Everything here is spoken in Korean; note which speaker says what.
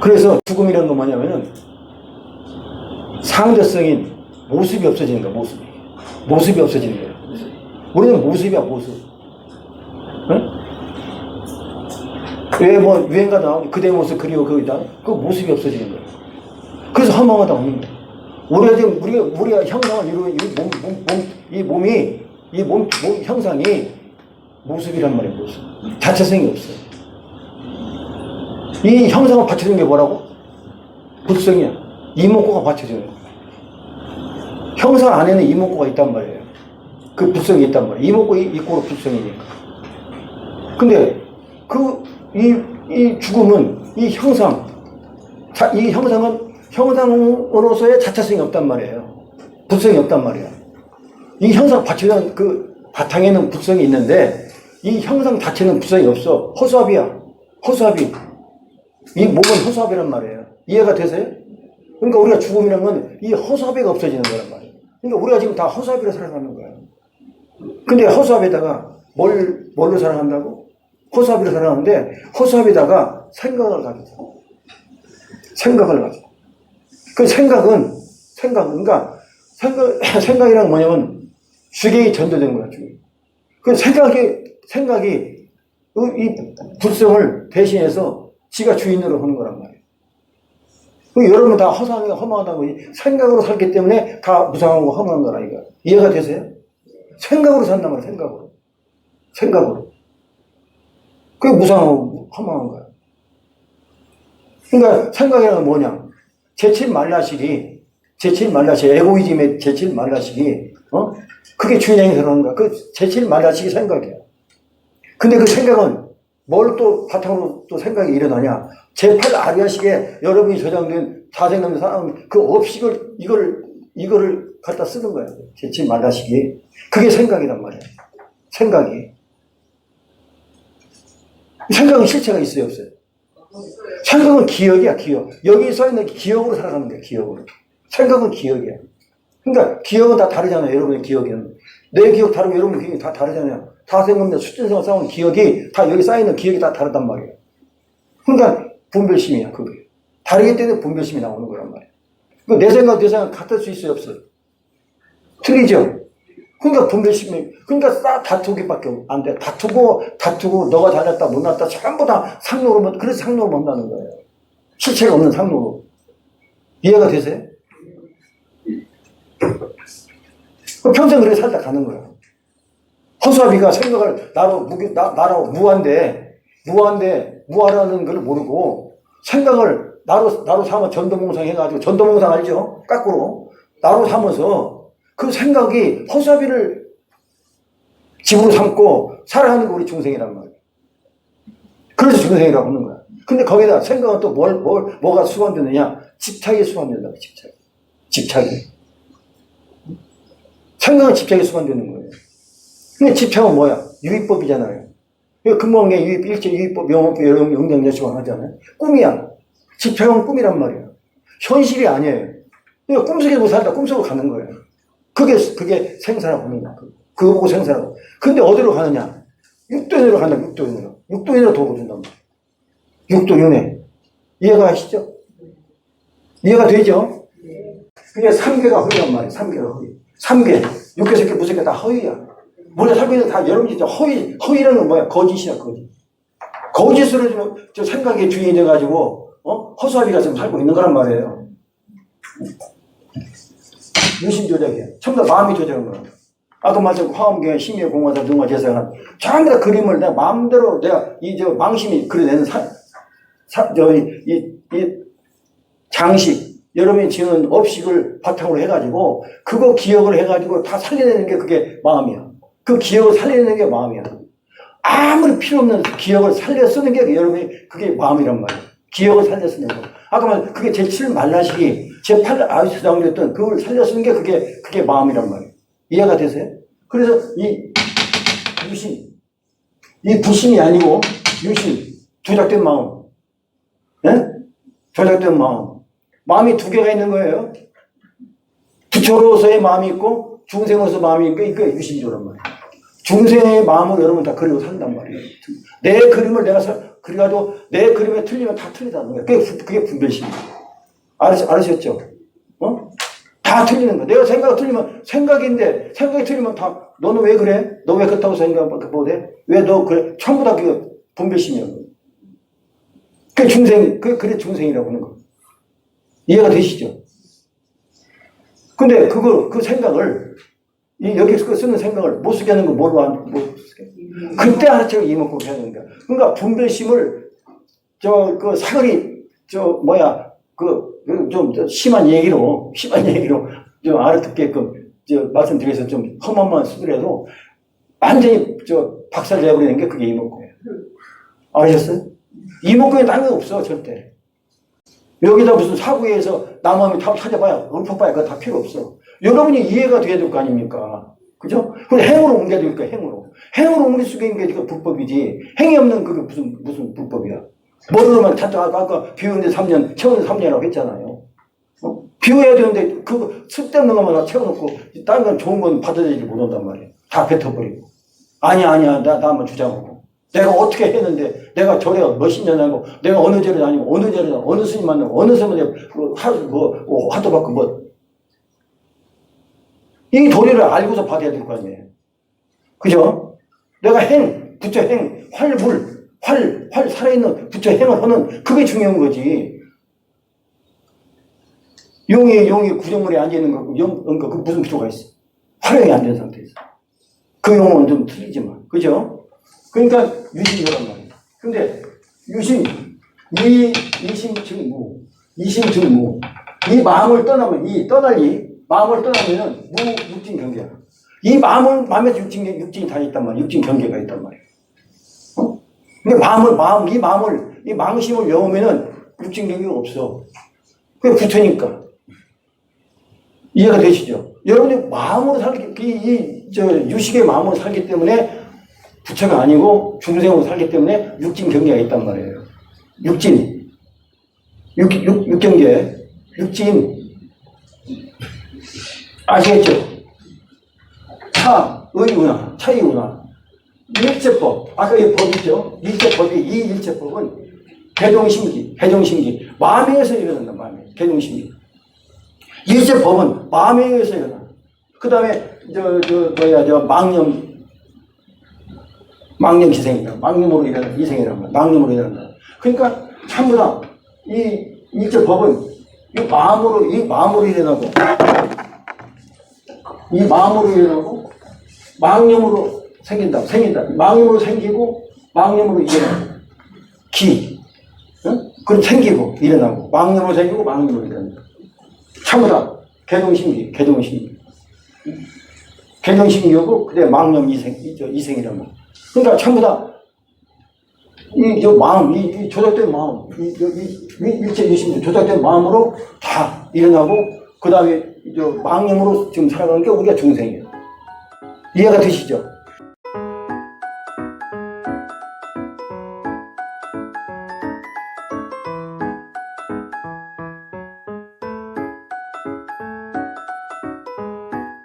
Speaker 1: 그래서 죽음이라는 건 뭐냐면은 상대성인 모습이 없어지는 거야, 모습이. 모습이 없어지는 거야. 우리는 모습이야, 모습. 응? 왜뭐 유행가 나오고 그대 모습 그리워 거기다 그 모습이 없어지는 거야. 그래서 허망하다 오는 거야. 우리가 지금 우리가 우리가 형상을 이루고 이몸 몸, 몸, 이 몸이 이 몸 몸 형상이 모습이란 말이야, 모습. 자체성이 없어. 이 형상을 받쳐주는 게 뭐라고? 불성이야. 이목구가 받쳐주는 거야. 형상 안에는 이목구가 있단 말이에요. 그 불성이 있단 말이에요. 이목구 이꼬로 불성이니까. 근데 그, 이, 이 죽음은 이 형상, 자, 이 형상은 형상으로서의 자체성이 없단 말이에요. 불성이 없단 말이야. 이 형상 받쳐주는 그 바탕에는 불성이 있는데 이 형상 자체는 불성이 없어. 허수아비야. 허수아비. 이 몸은 허수아비란 말이에요. 이해가 되세요? 그러니까 우리가 죽음이라는 건이 허수아비가 없어지는 거란 말이에요. 그러니까 우리가 지금 다 허수아비로 살아가는 거예요. 근데 허수아비에다가 뭘, 뭘로 살아간다고? 허수아비로 살아가는데 허수아비에다가 생각을 가지죠. 생각을 가져. 그 생각은, 생각, 그러니까 생각, 생각이란 뭐냐면 주객이 전도된 거야, 주객. 그 생각이, 생각이 이- 이 불성을 대신해서 지가 주인으로 하는 거란 말이에요. 그 여러분 다 허상이 허망하다고 이 생각으로 살기 때문에 다 무상하고 허망한 거라 이거. 이해가 되세요? 생각으로 산단 말이에요, 생각으로. 생각으로. 그게 무상하고 허망한 거야. 그러니까 생각이라는 건 뭐냐? 제칠 말라식이, 제칠 말라식, 에고이즘의 제칠 말라식이, 어? 그게 주인형이 들어오는 거야. 그 제칠 말라식이 생각이야. 근데 그 생각은 뭘 또 바탕으로 또 생각이 일어나냐? 제8 아리아식에 여러분이 저장된 자생남 사람 그 업식을 이거를 이거를 갖다 쓰는 거야. 제칠 말라식이. 그게 생각이란 말이야. 생각이. 생각은 실체가 있어요, 없어요? 생각은 기억이야, 기억. 여기 써 있는 기억으로 살아가는 거야, 기억으로. 생각은 기억이야. 그러니까 기억은 다 다르잖아요, 여러분의 기억은. 내 기억 다르고 여러분 기억이 다 다르잖아요. 다 생각나 수준생활 쌓은 기억이 다 여기 쌓이는 기억이 다 다르단 말이에요. 그러니까 분별심이야, 그게. 다르기 때문에 분별심이 나오는 거란 말이에요. 그내 생각, 내 생각 같을 수 있어요, 없어요? 틀리죠? 그러니까 분별심이, 그러니까 싸 다투기밖에 안 돼. 다투고, 다투고, 너가 잘났다, 못났다, 전부 다 상노로, 못- 그래서 상노로 만나는 거예요. 실체가 없는 상노로. 이해가 되세요? 그 평생 그렇게 살다 가는 거예요. 허수아비가 생각을 나로, 무, 나, 나로 무한데, 무한데, 무하라는 걸 모르고, 생각을 나로, 나로 삼아 전도몽상 해가지고, 전도몽상 알죠? 까꾸로. 나로 삼아서, 그 생각이 허수아비를 집으로 삼고 살아가는 게 우리 중생이란 말이에요. 그래서 중생이라고 하는 거야. 근데 거기다 생각은 또 뭘, 뭘, 뭐가 수반되느냐? 집착이 수반된다고, 집착. 집착이. 생각은 집착이 수반되는 거예요. 근데 집착은 뭐야? 유의법이잖아요. 근본한 게 유의, 일체 유의법, 영업, 영장자 지방하잖아요. 꿈이야. 집착은 꿈이란 말이에요. 현실이 아니에요. 꿈속에서 살다 꿈속으로 가는 거예요. 그게, 그게 생사라고 하는 거야. 그거 보고 생사라고. 근데 어디로 가느냐? 육도인으로 가는 육도인으로. 육도인으로 도와준단 말이에요. 육도윤회. 이해가 하시죠? 이해가 되죠? 네. 그게 삼계가 허리란 말이에요. 삼계가 허리. 3개, 6개, 3개, 무색개 다 허위야. 원래 살고 있는 다 여러분이 허위, 허위라는 건 뭐야? 거짓이야, 거짓. 거짓으로 좀, 저 생각의 주인이 돼가지고, 어? 허수아비가 지금 살고 있는 거란 말이에요. 유신 조작이야. 전부 다 마음이 조작한 거야. 아까 말씀 화엄경 심의 공화사 등화 재생한 전부 다 그림을 내가 마음대로 내가 이 저 망심이 그려내는 사, 사, 저, 이, 이, 이 장식, 여러분이 지은 업식을 바탕으로 해가지고 그거 기억을 해가지고 다 살려내는 게 그게 마음이야. 그 기억을 살려내는 게 마음이야. 아무리 필요 없는 기억을 살려 쓰는 게 여러분이 그게 마음이란 말이야. 기억을 살려 쓰는 거. 아까 말 그게 제7 말라식이 제8 아유스장이었던 그걸 살려 쓰는 게 그게 그게 마음이란 말이에요. 이해가 되세요? 그래서 이 유신, 이 부신이 아니고 유신, 조작된 마음, 예? 조작된 마음. 마음이 두 개가 있는 거예요. 부처로서의 마음이 있고 중생으로서 마음이 있고 이게 유신조란 말이에요. 중생의 마음을 여러분 다 그리고 산단 말이에요. 내 그림을 내가 사- 그래가지고 내 그림에 틀리면 다 틀리다는 거야. 그게, 분- 그게 분별심이야. 알으, 알으셨 죠? 어? 다 틀리는 거야. 내가 생각 틀리면 생각인데 생각이 틀리면 다 너는 왜 그래? 너 왜 그렇다고 생각 못해? 왜 너 그래? 전부 다 그게 분별심이야. 그게 중생, 그게 그래 중생이라고 하는 거. 이해가 되시죠? 근데 그거, 그 생각을, 이 여기 서 쓰는 생각을 못 쓰게 하는 거 뭘로 안, 못 쓰게. 그때 하나처럼 이목구 해야 되는 거야. 그러니까 분별심을, 저, 그 사거리, 저, 뭐야, 그, 그좀 심한 얘기로, 심한 얘기로 좀 알아듣게끔, 저, 말씀드려서 좀 험한만 쓰더라도 완전히 저 박살 내버리는 게 그게 이목구예요. 아셨어요? 이목구에 딴거 없어, 절대. 여기다 무슨 사구에서 나무함이 다 찾아봐야, 읊어봐야 그거 다 필요 없어. 여러분이 이해가 돼야 될 거 아닙니까? 그죠? 그럼 행으로 옮겨야 될까, 행으로. 행으로 옮길 수 있는 게 불법이지. 행이 없는 그게 무슨, 무슨 불법이야. 모르면 찾아, 아까, 아까 비우는데 3년, 채우는데 3년이라고 했잖아요. 어? 비워야 되는데, 그거 쓸데없는 것만 다 채워놓고, 다른 건 좋은 건 받아들이지 못한단 말이야. 다 뱉어버리고. 아니야, 아니야, 나, 나 한번 주장하고. 내가 어떻게 했는데, 내가 절에 몇십 년 하고, 내가 어느 절에 다니고, 어느 절에 다니고, 어느 스님 만나고, 어느 스님에 그 하, 뭐, 뭐, 화도 받고, 뭐. 이 도리를 알고서 받아야 될 거 아니에요. 그죠? 내가 행, 부처 행, 활 불, 활, 활, 살아있는 부처 행을 하는, 그게 중요한 거지. 용이, 용이 구정물에 앉아있는 거, 영, 그, 그 무슨 필요가 있어? 활용이 안 된 상태에서. 그 용어는 좀 틀리지만. 그죠? 그러니까 유심이란 말이야. 근데 유심, 이, 이심증무, 이심증무. 이 마음을 떠나면, 이 떠날 이, 마음을 떠나면은 무, 육진 경계야. 이 마음을, 마음에서 육진, 육진이 다 있단 말이야. 육진 경계가 있단 말이야. 어? 근데 마음을, 마음, 이 마음을, 이 망심을 외우면은 육진 경계가 없어. 그게 부처니까. 이해가 되시죠? 여러분이 마음으로 살기, 이, 이, 저, 유식의 마음으로 살기 때문에 부처가 아니고 중생으로 살기 때문에 육진 경계가 있단 말이에요. 육진. 육, 육, 육경계. 육진. 아시겠죠? 차, 의문화, 차이문화. 일체법. 아까 이법 있죠? 일체법이, 이 일체법은 개종심기, 개종심기. 마음에 의해서 일어난다, 마음에. 개종심기. 일체법은 마음에 의해서 일어나. 그 다음에, 저, 저, 뭐야, 저, 망념, 망념 기생이다. 망념으로 일어나, 이생이란 말. 망념으로 일어난다. 그러니까, 다, 이 일체법은, 이 마음으로, 이 마음으로 일어나고, 이 마음으로 일어나고, 망념으로 생긴다. 생긴다. 망념으로 생기고, 망념으로 일어나고. 기. 응? 그럼 생기고, 일어나고. 망념으로 생기고, 망념으로 일어난다. 다 개동심기, 개동심기. 개동심기하고 그래 망념 이생, 이생이란 말. 그러니까 전부 다 이, 저 마음, 이, 이 조작된 마음, 이, 저, 이, 이 일체 유심기 조작된 마음으로 다 일어나고 그 다음에 저 망념으로 지금 살아가는 게 우리가 중생이에요. 이해가 되시죠?